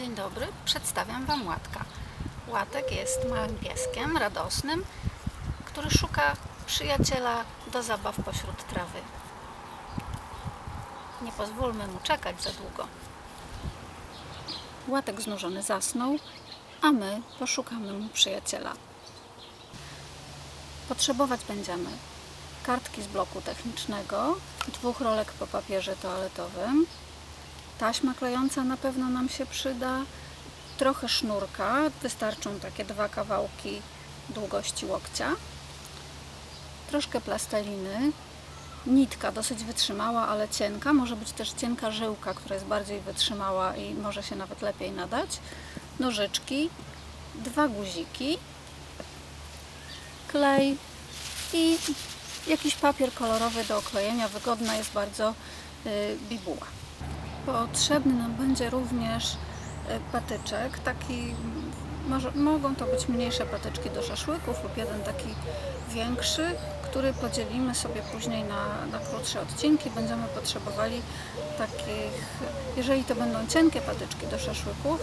Dzień dobry, przedstawiam Wam Łatka. Łatek jest małym pieskiem radosnym, który szuka przyjaciela do zabaw pośród trawy. Nie pozwólmy mu czekać za długo. Łatek znużony zasnął, a my poszukamy mu przyjaciela. Potrzebować będziemy kartki z bloku technicznego, dwóch rolek po papierze toaletowym, taśma klejąca na pewno nam się przyda, trochę sznurka, wystarczą takie dwa kawałki długości łokcia, troszkę plasteliny, nitka dosyć wytrzymała, ale cienka, może być też cienka żyłka, która jest bardziej wytrzymała i może się nawet lepiej nadać, nożyczki, dwa guziki, klej. I jakiś papier kolorowy do oklejenia. Wygodna jest bardzo y, bibuła. Potrzebny nam będzie również y, patyczek, taki, może, mogą to być mniejsze patyczki do szaszłyków lub jeden taki większy, który podzielimy sobie później na, na krótsze odcinki. Będziemy potrzebowali takich, jeżeli to będą cienkie patyczki do szaszłyków,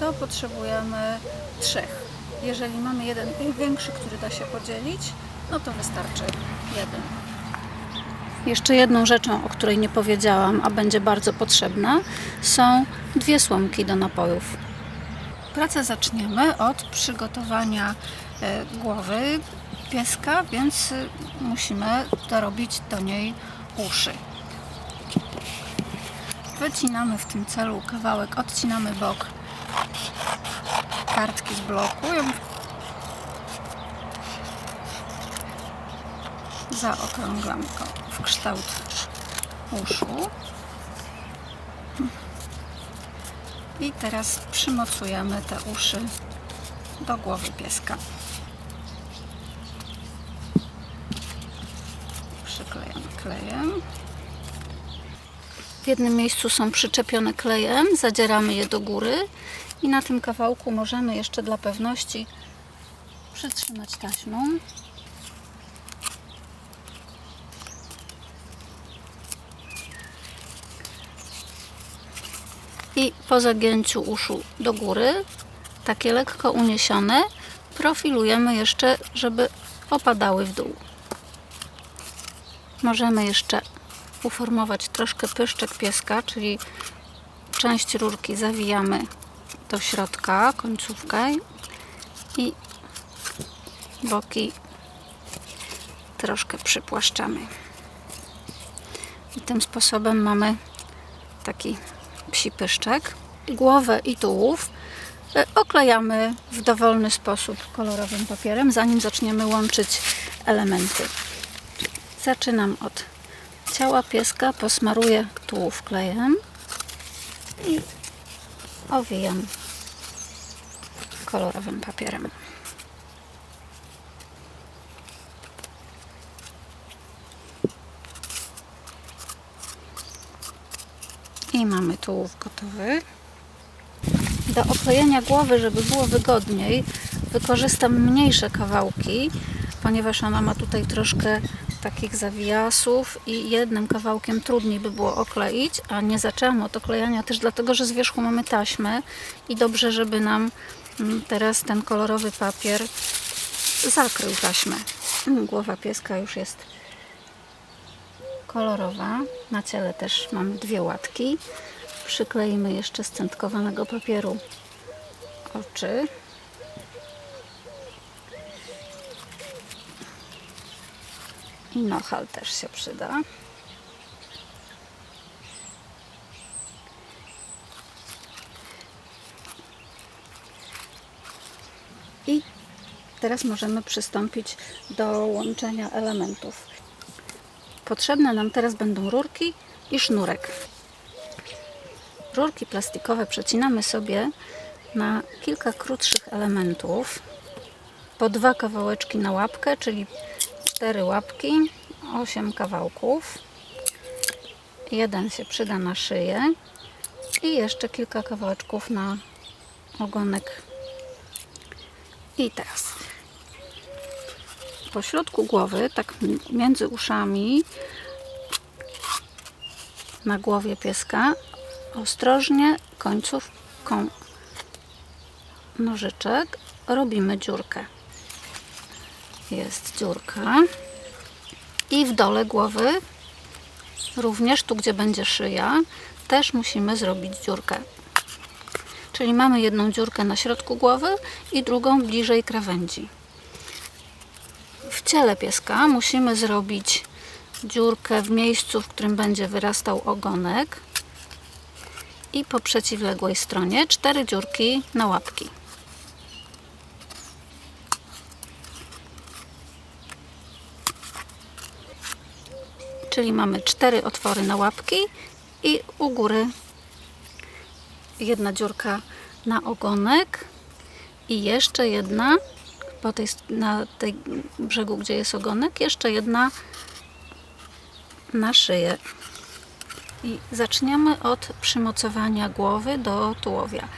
to potrzebujemy trzech. Jeżeli mamy jeden większy, który da się podzielić, no to wystarczy jeden. Jeszcze jedną rzeczą, o której nie powiedziałam, a będzie bardzo potrzebna, są dwie słomki do napojów. Pracę zaczniemy od przygotowania e, głowy pieska, więc e, musimy dorobić do niej uszy. Wycinamy w tym celu kawałek, odcinamy bok kartki z bloku. ją Zaokrąglam go w kształt uszu. I teraz przymocujemy te uszy do głowy pieska. Przyklejamy klejem. W jednym miejscu są przyczepione klejem, zadzieramy je do góry i na tym kawałku możemy jeszcze dla pewności przytrzymać taśmą. I po zagięciu uszu do góry, takie lekko uniesione, profilujemy jeszcze, żeby opadały w dół. Możemy jeszcze uformować troszkę pyszczek pieska, czyli część rurki zawijamy do środka, końcówkę i boki troszkę przypłaszczamy. I tym sposobem mamy taki psi pyszczek. Głowę i tułów e, oklejamy w dowolny sposób kolorowym papierem, zanim zaczniemy łączyć elementy. Zaczynam od ciała pieska, posmaruję tułów klejem i owijam kolorowym papierem. I mamy tułów gotowy. Do oklejenia głowy, żeby było wygodniej, wykorzystam mniejsze kawałki, ponieważ ona ma tutaj troszkę takich zawijasów i jednym kawałkiem trudniej by było okleić, a nie zaczęłam od oklejania też dlatego, że z wierzchu mamy taśmę i dobrze, żeby nam mm, teraz ten kolorowy papier zakrył taśmę. Mm, Głowa pieska już jest kolorowa. Na ciele też mamy dwie łatki. Przykleimy jeszcze z centkowanego papieru oczy. I nohal też się przyda. I teraz możemy przystąpić do łączenia elementów. Potrzebne nam teraz będą rurki i sznurek. Rurki plastikowe przecinamy sobie na kilka krótszych elementów. Po dwa kawałeczki na łapkę, czyli cztery łapki, osiem kawałków. Jeden się przyda na szyję i jeszcze kilka kawałeczków na ogonek. I teraz po środku głowy, tak między uszami, na głowie pieska, ostrożnie końcówką nożyczek robimy dziurkę. Jest dziurka. I w dole głowy, również tu, gdzie będzie szyja, też musimy zrobić dziurkę. Czyli mamy jedną dziurkę na środku głowy i drugą bliżej krawędzi. W ciele pieska musimy zrobić dziurkę w miejscu, w którym będzie wyrastał ogonek i po przeciwległej stronie cztery dziurki na łapki. Czyli mamy cztery otwory na łapki i u góry jedna dziurka na ogonek i jeszcze jedna po tej, na tej brzegu, gdzie jest ogonek, jeszcze jedna na szyję. I zaczniemy od przymocowania głowy do tułowia.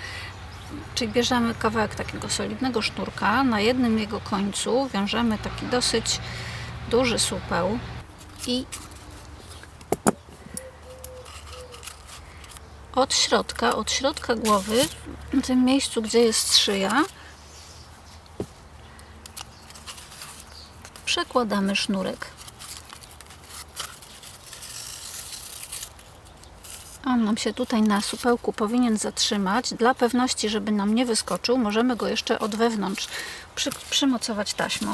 Czyli bierzemy kawałek takiego solidnego sznurka, na jednym jego końcu wiążemy taki dosyć duży supeł i od środka, od środka głowy, w tym miejscu, gdzie jest szyja, przekładamy sznurek. On nam się tutaj na supełku powinien zatrzymać. Dla pewności, żeby nam nie wyskoczył, możemy go jeszcze od wewnątrz przy, przymocować taśmą.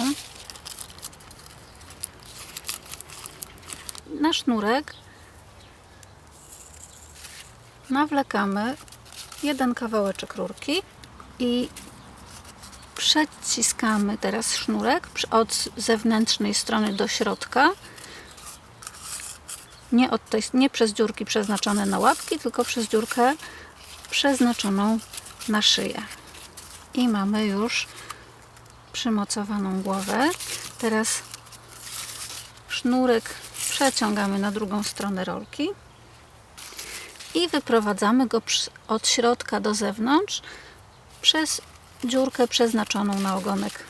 Na sznurek nawlekamy jeden kawałeczek rurki i przeciskamy teraz sznurek od zewnętrznej strony do środka. Nie, od tej, nie przez dziurki przeznaczone na łapki, tylko przez dziurkę przeznaczoną na szyję. I mamy już przymocowaną głowę. Teraz sznurek przeciągamy na drugą stronę rolki i wyprowadzamy go od środka do zewnątrz przez dziurkę przeznaczoną na ogonek.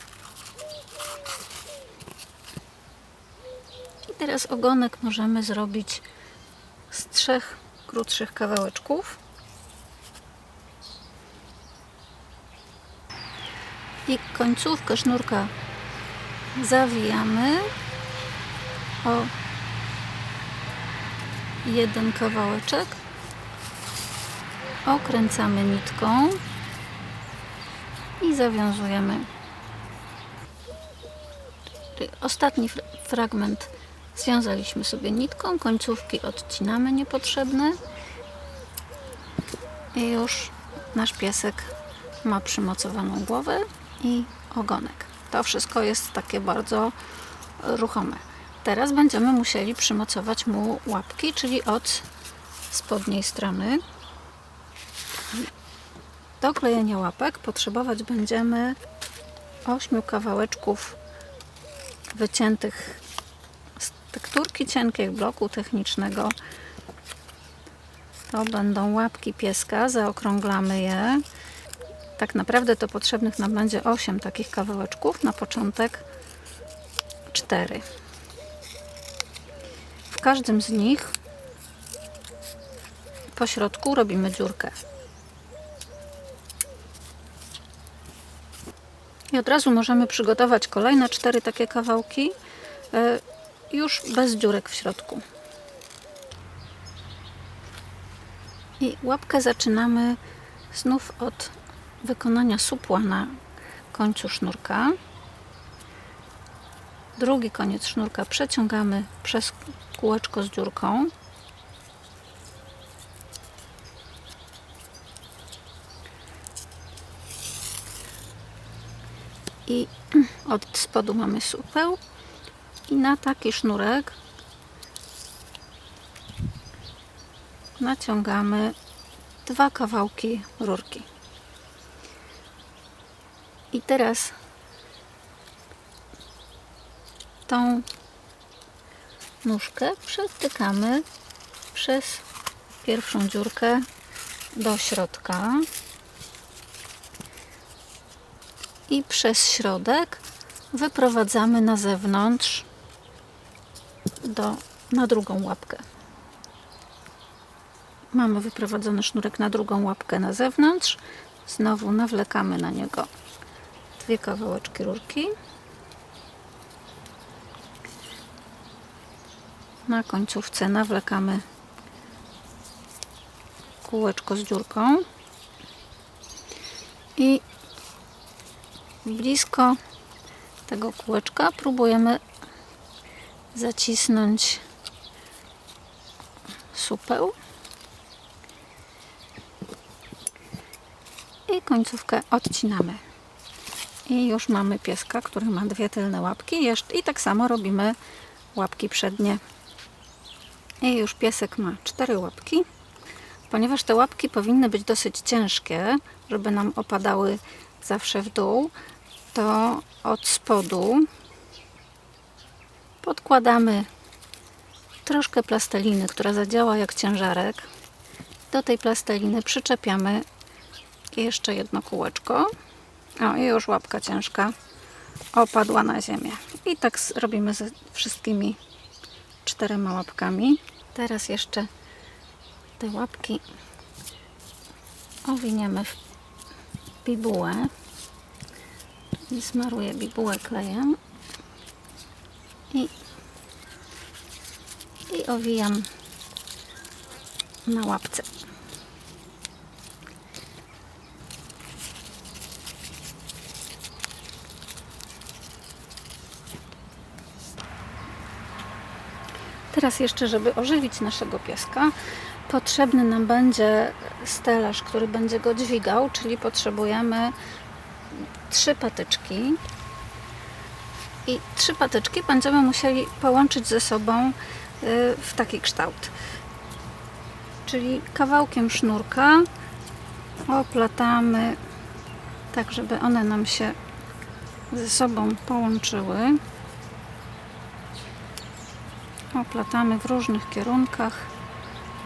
I teraz ogonek możemy zrobić z trzech krótszych kawałeczków. I końcówkę sznurka zawijamy o jeden kawałeczek okręcamy nitką i zawiązujemy. Ostatni fragment związaliśmy sobie nitką, końcówki odcinamy niepotrzebne i już nasz piesek ma przymocowaną głowę i ogonek. To wszystko jest takie bardzo ruchome. Teraz będziemy musieli przymocować mu łapki, czyli od spodniej strony. Do klejenia łapek potrzebować będziemy 8 kawałeczków wyciętych z tekturki cienkiej bloku technicznego. To będą łapki pieska, zaokrąglamy je. Tak naprawdę to potrzebnych nam będzie 8 takich kawałeczków, na początek 4. W każdym z nich po środku robimy dziurkę. I od razu możemy przygotować kolejne cztery takie kawałki, e, już bez dziurek w środku. I łapkę zaczynamy znów od wykonania supła na końcu sznurka. Drugi koniec sznurka przeciągamy przez kółeczko z dziurką. I od spodu mamy supeł i na taki sznurek naciągamy dwa kawałki rurki. I teraz tą nóżkę przetykamy przez pierwszą dziurkę do środka i przez środek wyprowadzamy na zewnątrz do, na drugą łapkę. Mamy wyprowadzony sznurek na drugą łapkę na zewnątrz. Znowu nawlekamy na niego dwie kawałeczki rurki. Na końcówce nawlekamy kółeczko z dziurką i blisko tego kółeczka próbujemy zacisnąć supeł i końcówkę odcinamy. I już mamy pieska, który ma dwie tylne łapki. I tak samo robimy łapki przednie. I już piesek ma cztery łapki. Ponieważ te łapki powinny być dosyć ciężkie, żeby nam opadały zawsze w dół, to od spodu podkładamy troszkę plasteliny, która zadziała jak ciężarek. Do tej plasteliny przyczepiamy jeszcze jedno kółeczko. O, i już łapka ciężka opadła na ziemię. I tak robimy ze wszystkimi czterema łapkami. Teraz jeszcze te łapki owiniemy w bibułę. I smaruję bibułę klejem. I, i owijam na łapce. Teraz jeszcze, żeby ożywić naszego pieska, potrzebny nam będzie stelaż, który będzie go dźwigał, czyli potrzebujemy trzy patyczki. I trzy patyczki będziemy musieli połączyć ze sobą y, w taki kształt. Czyli kawałkiem sznurka oplatamy tak, żeby one nam się ze sobą połączyły oplatamy w różnych kierunkach,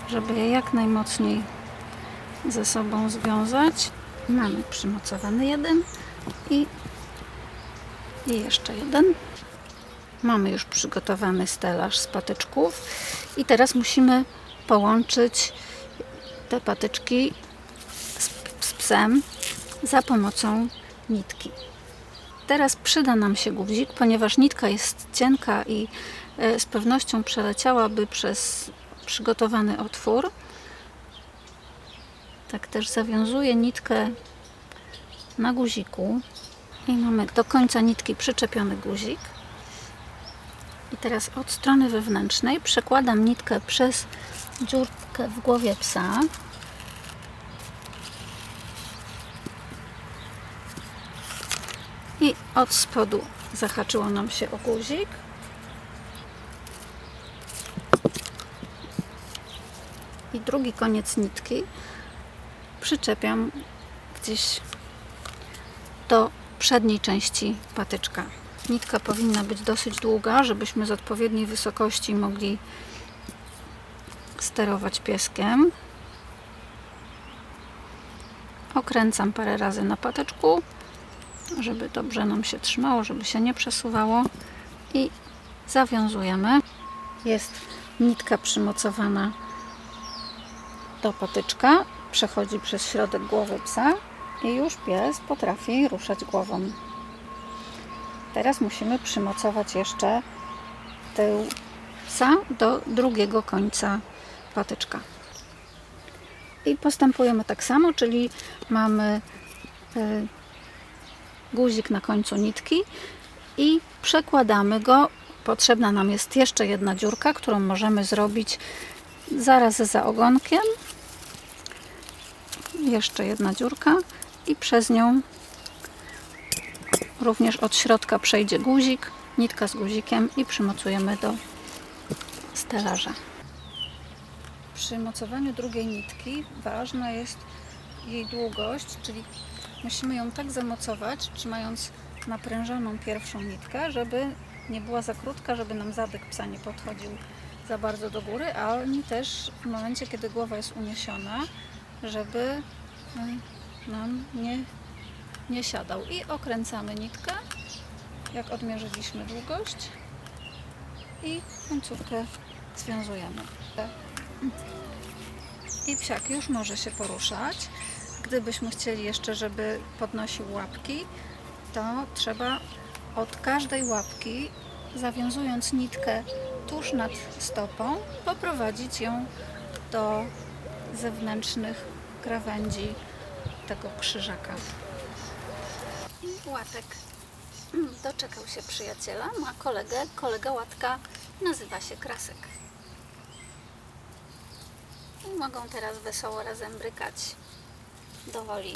żeby je jak najmocniej ze sobą związać. Mamy przymocowany jeden i, i jeszcze jeden. Mamy już przygotowany stelaż z patyczków i teraz musimy połączyć te patyczki z, z psem za pomocą nitki. Teraz przyda nam się guzik, ponieważ nitka jest cienka i e, z pewnością przeleciałaby przez przygotowany otwór. Tak też zawiązuję nitkę na guziku i mamy do końca nitki przyczepiony guzik. I teraz od strony wewnętrznej przekładam nitkę przez dziurkę w głowie psa. I od spodu zahaczyło nam się o guzik. I drugi koniec nitki przyczepiam gdzieś do przedniej części patyczka. Nitka powinna być dosyć długa, żebyśmy z odpowiedniej wysokości mogli sterować pieskiem. Okręcam parę razy na patyczku żeby dobrze nam się trzymało, żeby się nie przesuwało i zawiązujemy. Jest nitka przymocowana do patyczka, przechodzi przez środek głowy psa i już pies potrafi ruszać głową. Teraz musimy przymocować jeszcze tył psa do drugiego końca patyczka. I postępujemy tak samo, czyli mamy y, guzik na końcu nitki i przekładamy go. Potrzebna nam jest jeszcze jedna dziurka, którą możemy zrobić zaraz za ogonkiem. Jeszcze jedna dziurka i przez nią również od środka przejdzie guzik, nitka z guzikiem i przymocujemy do stelaża. Przy mocowaniu drugiej nitki ważna jest jej długość, czyli musimy ją tak zamocować, trzymając naprężoną pierwszą nitkę, żeby nie była za krótka, żeby nam zadek psa nie podchodził za bardzo do góry, ani też w momencie, kiedy głowa jest uniesiona, żeby y, nam nie, nie siadał. I okręcamy nitkę, jak odmierzyliśmy długość i końcówkę związujemy. I psiak już może się poruszać gdybyśmy chcieli jeszcze, żeby podnosił łapki, to trzeba od każdej łapki, zawiązując nitkę tuż nad stopą, poprowadzić ją do zewnętrznych krawędzi tego krzyżaka. I łatek doczekał się przyjaciela, ma kolegę, kolega łatka nazywa się Krasek. I mogą teraz wesoło razem brykać do woli.